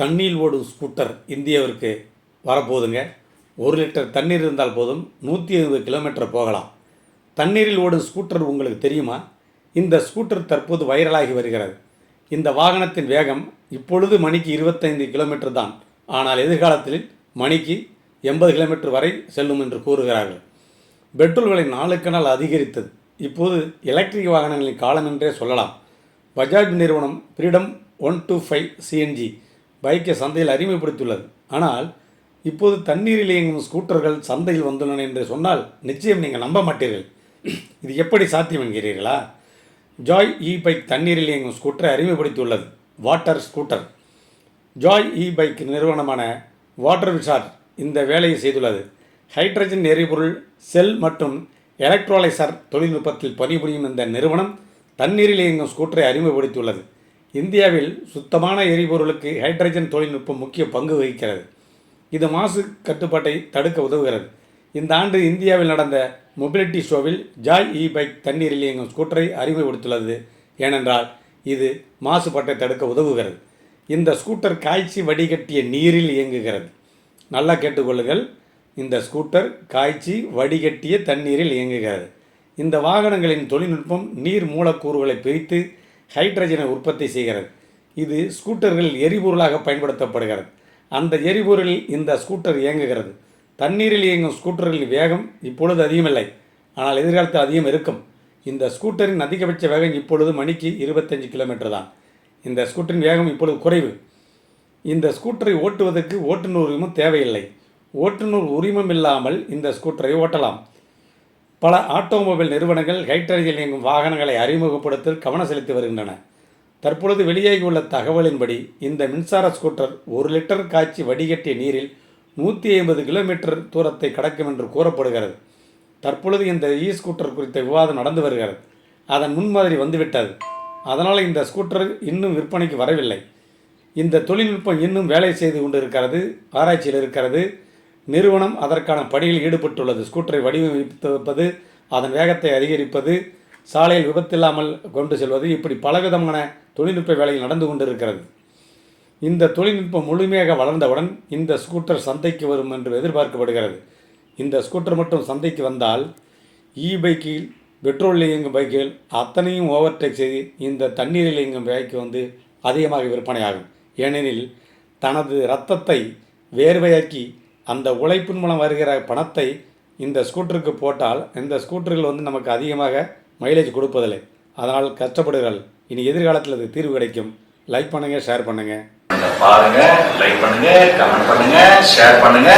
தண்ணீர் ஓடும் ஸ்கூட்டர் இந்தியாவிற்கு வரப்போகுதுங்க. ஒரு லிட்டர் தண்ணீர் இருந்தால் போதும் நூற்றி இருபது கிலோமீட்டர் போகலாம். தண்ணீரில் ஓடும் ஸ்கூட்டர் உங்களுக்கு தெரியுமா? இந்த ஸ்கூட்டர் தற்போது வைரலாகி வருகிறது. இந்த வாகனத்தின் வேகம் இப்பொழுது மணிக்கு இருபத்தைந்து கிலோமீட்டர் தான். ஆனால் எதிர்காலத்தில் மணிக்கு எண்பது கிலோமீட்டர் வரை செல்லும் என்று கூறுகிறார்கள். பெட்ரோல் விலை நாளுக்கு நாள் அதிகரித்தது. இப்போது எலக்ட்ரிக் வாகனங்களின் காலம் என்றே சொல்லலாம். பஜாஜ் நிறுவனம் freedom one two five CNG பைக்கை சந்தையில் அறிமுகப்படுத்தியுள்ளது ஆனால் இப்போது தண்ணீரில் இயங்கும் ஸ்கூட்டர்கள் சந்தையில் வந்துள்ளன என்று சொன்னால் நிச்சயம் நீங்கள் நம்ப மாட்டீர்கள். இது எப்படி சாத்தியம் என்கிறீர்களா? ஜாய் இ பைக் தண்ணீரில் இயங்கும் ஸ்கூட்டரை அறிமுகப்படுத்தியுள்ளது water scooter joy e bike நிறுவனமான வாட்டர் விசார் இந்த வேலையை செய்துள்ளது. ஹைட்ரஜன் எரிபொருள் செல் மற்றும் எலக்ட்ரோலைசர் தொழில்நுட்பத்தில் பணிபுரியும் இந்த நிறுவனம் தண்ணீரில் இயங்கும் ஸ்கூட்டரை அறிமுகப்படுத்தியுள்ளது இந்தியாவில் சுத்தமான எரிபொருளுக்கு ஹைட்ரஜன் தொழில்நுட்பம் முக்கிய பங்கு வகிக்கிறது. இது மாசு கட்டுப்பாட்டை தடுக்க உதவுகிறது. இந்த ஆண்டு இந்தியாவில் நடந்த மொபிலிட்டி ஷோவில் ஜாய் இ பைக் தண்ணீரில் இயங்கும் ஸ்கூட்டரை அறிமுகப்படுத்துள்ளது ஏனென்றால் இது மாசுபாட்டை தடுக்க உதவுகிறது. இந்த ஸ்கூட்டர் காய்ச்சி வடிகட்டிய நீரில் இயங்குகிறது. நல்லா கேட்டுக்கொள்ளுங்கள். இந்த ஸ்கூட்டர் காய்ச்சி வடிகட்டிய தண்ணீரில் இயங்குகிறது. இந்த வாகனங்களின் தொழில்நுட்பம் நீர் மூலக்கூறுகளை பிரித்து ஹைட்ரஜனை உற்பத்தி செய்கிறது. இது ஸ்கூட்டர்களில் எரிபொருளாக பயன்படுத்தப்படுகிறது. அந்த எரிபொருளில் இந்த ஸ்கூட்டர் இயங்குகிறது. தண்ணீரில் இயங்கும் ஸ்கூட்டர்களின் வேகம் இப்பொழுது அதிகமில்லை. ஆனால் எதிர்காலத்தில் அதிகம் இருக்கும். இந்த ஸ்கூட்டரின் அதிகபட்ச வேகம் இப்பொழுது மணிக்கு இருபத்தஞ்சு கிலோமீட்டர் தான். இந்த ஸ்கூட்டரின் வேகம் இப்பொழுது குறைவு. இந்த ஸ்கூட்டரை ஓட்டுவதற்கு ஓட்டுநர் உரிமம் தேவையில்லை. ஓட்டுநர் உரிமம் இல்லாமல் இந்த ஸ்கூட்டரை ஓட்டலாம். பல ஆட்டோமொபைல் நிறுவனங்கள் ஹைட்ரஜன் இயங்கும் வாகனங்களை அறிமுகப்படுத்த கவனம் செலுத்தி வருகின்றன. தற்பொழுது வெளியாகியுள்ள தகவலின்படி இந்த மின்சார ஸ்கூட்டர் ஒரு லிட்டர் காய்ச்சி வடிகட்டிய நீரில் நூற்றி ஐம்பது கிலோமீட்டர் தூரத்தை கடக்கும் என்று கூறப்படுகிறது. தற்பொழுது இந்த இ ஸ்கூட்டர் குறித்த விவாதம் நடந்து வருகிறது. அதன் முன்மாதிரி வந்துவிட்டது. அதனால் இந்த ஸ்கூட்டர் இன்னும் விற்பனைக்கு வரவில்லை. இந்த தொழில்நுட்பம் இன்னும் வேலை செய்து கொண்டு இருக்கிறது ஆராய்ச்சியில் இருக்கிறது. நிறுவனம் அதற்கான பணியில் ஈடுபட்டுள்ளது. ஸ்கூட்டரை வடிவமைப்பது அதன் வேகத்தை அதிகரிப்பது சாலையில் விபத்தில்லாமல் கொண்டு செல்வது இப்படி பலவிதமான தொழில்நுட்ப வேலைகள் நடந்து கொண்டிருக்கிறது. இந்த தொழில்நுட்பம் முழுமையாக வளர்ந்தவுடன் இந்த ஸ்கூட்டர் சந்தைக்கு வரும் என்று எதிர்பார்க்கப்படுகிறது. இந்த ஸ்கூட்டர் மட்டும் சந்தைக்கு வந்தால் இ பைக்கில் பெட்ரோலில் இயங்கும் பைக்குகள் அத்தனையும் ஓவர்டேக் செய்து இந்த தண்ணீரில் இயங்கும் பைக்கு வந்து அதிகமாக விற்பனையாகும். ஏனெனில் தனது இரத்தத்தை வேர்வையாக்கி அந்த உழைப்பின் மூலம் வருகிற பணத்தை இந்த ஸ்கூட்டருக்கு போட்டால் இந்த ஸ்கூட்டர்கள் வந்து நமக்கு அதிகமாக மைலேஜ் கொடுப்பதில்லை. அதனால் கஷ்டப்படுகிறாள் இனி எதிர்காலத்தில் அது தீர்வு கிடைக்கும். லைக் பண்ணுங்கள் ஷேர் பண்ணுங்கள் பாருங்க லைக் பண்ணுங்க கமெண்ட் பண்ணுங்க ஷேர் பண்ணுங்க.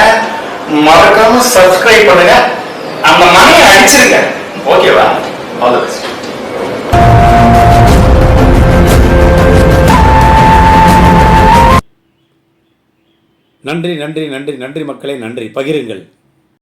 மறக்காம சப்ஸ்கிரைப் பண்ணுங்க. அந்த மணியை அடிச்சிருங்க. நன்றி நன்றி நன்றி நன்றி மக்களே நன்றி. பகிருங்கள்.